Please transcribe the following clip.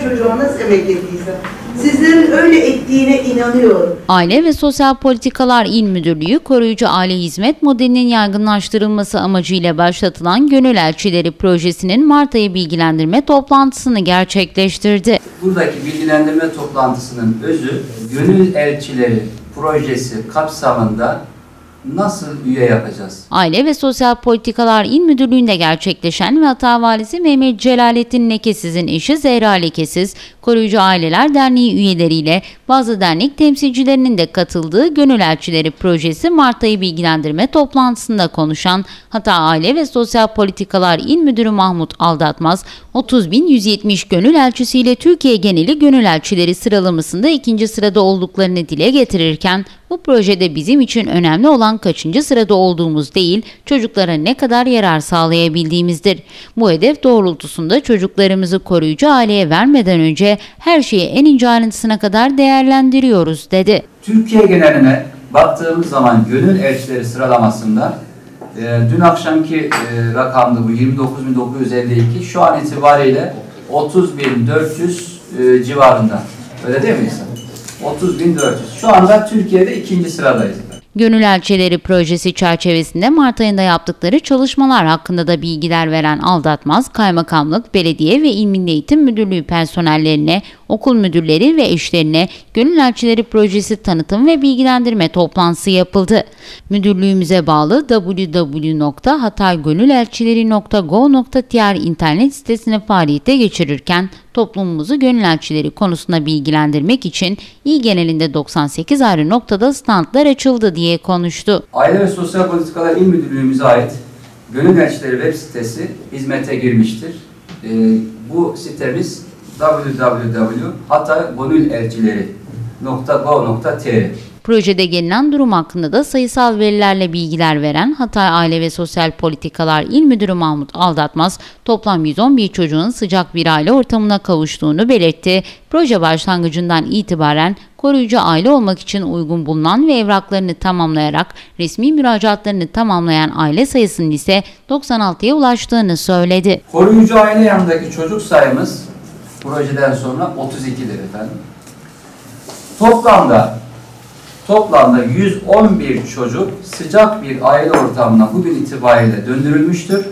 çocuğuma nasıl emek sizlerin öyle ettiğine inanıyorum. Aile ve Sosyal Politikalar İl Müdürlüğü koruyucu aile hizmet modelinin yaygınlaştırılması amacıyla başlatılan Gönül Elçileri projesinin Mart ayı bilgilendirme toplantısını gerçekleştirdi. Buradaki bilgilendirme toplantısının özü Gönül Elçileri projesi kapsamında nasıl üye yapacağız? Aile ve Sosyal Politikalar İl Müdürlüğü'nde gerçekleşen ve hata valisi Mehmet Celalettin Lekesiz'in eşi Zehra Lekesiz, Koruyucu Aileler Derneği üyeleriyle bazı dernek temsilcilerinin de katıldığı Gönül Elçileri projesi Mart ayı bilgilendirme toplantısında konuşan Hata Aile ve Sosyal Politikalar İl Müdürü Mahmut Aldatmaz, 30.170 gönül elçisiyle Türkiye geneli gönül elçileri sıralamasında ikinci sırada olduklarını dile getirirken, bu projede bizim için önemli olan kaçıncı sırada olduğumuz değil, çocuklara ne kadar yarar sağlayabildiğimizdir. Bu hedef doğrultusunda çocuklarımızı koruyucu aileye vermeden önce her şeyi en ince ayrıntısına kadar değerlendiriyoruz dedi. Türkiye geneline baktığımız zaman gönül elçileri sıralamasında e, dün akşamki e, rakamdı bu 29.952 şu an itibariyle 30.400 e, civarında. Öyle değil mi İhsan? 30.400. Şu anda Türkiye'de ikinci sıradayız. Gönül Elçileri projesi çerçevesinde Mart ayında yaptıkları çalışmalar hakkında da bilgiler veren Aldatmaz, Kaymakamlık, Belediye ve İl Milli Eğitim Müdürlüğü personellerine, okul müdürleri ve eşlerine Gönül Elçileri projesi tanıtım ve bilgilendirme toplantısı yapıldı. Müdürlüğümüze bağlı www.hataygönülelçileri.go.tr internet sitesine faaliyete geçirirken toplumumuzu gönül elçileri konusunda bilgilendirmek için il genelinde 98 ayrı noktada standlar açıldı diye konuştu. Aile ve Sosyal Politikalar İl Müdürlüğümüze ait Gönül Elçileri web sitesi hizmete girmiştir. Ee, bu sitemiz www.hatagönülelçileri.go.tr Projede gelinen durum hakkında da sayısal verilerle bilgiler veren Hatay Aile ve Sosyal Politikalar İl Müdürü Mahmut Aldatmaz, toplam 111 çocuğun sıcak bir aile ortamına kavuştuğunu belirtti. Proje başlangıcından itibaren koruyucu aile olmak için uygun bulunan ve evraklarını tamamlayarak resmi müracaatlarını tamamlayan aile sayısının ise 96'ya ulaştığını söyledi. Koruyucu aile yanındaki çocuk sayımız projeden sonra 32'dir efendim. Toplamda Toplamda 111 çocuk sıcak bir aile ortamına bugün itibariyle döndürülmüştür.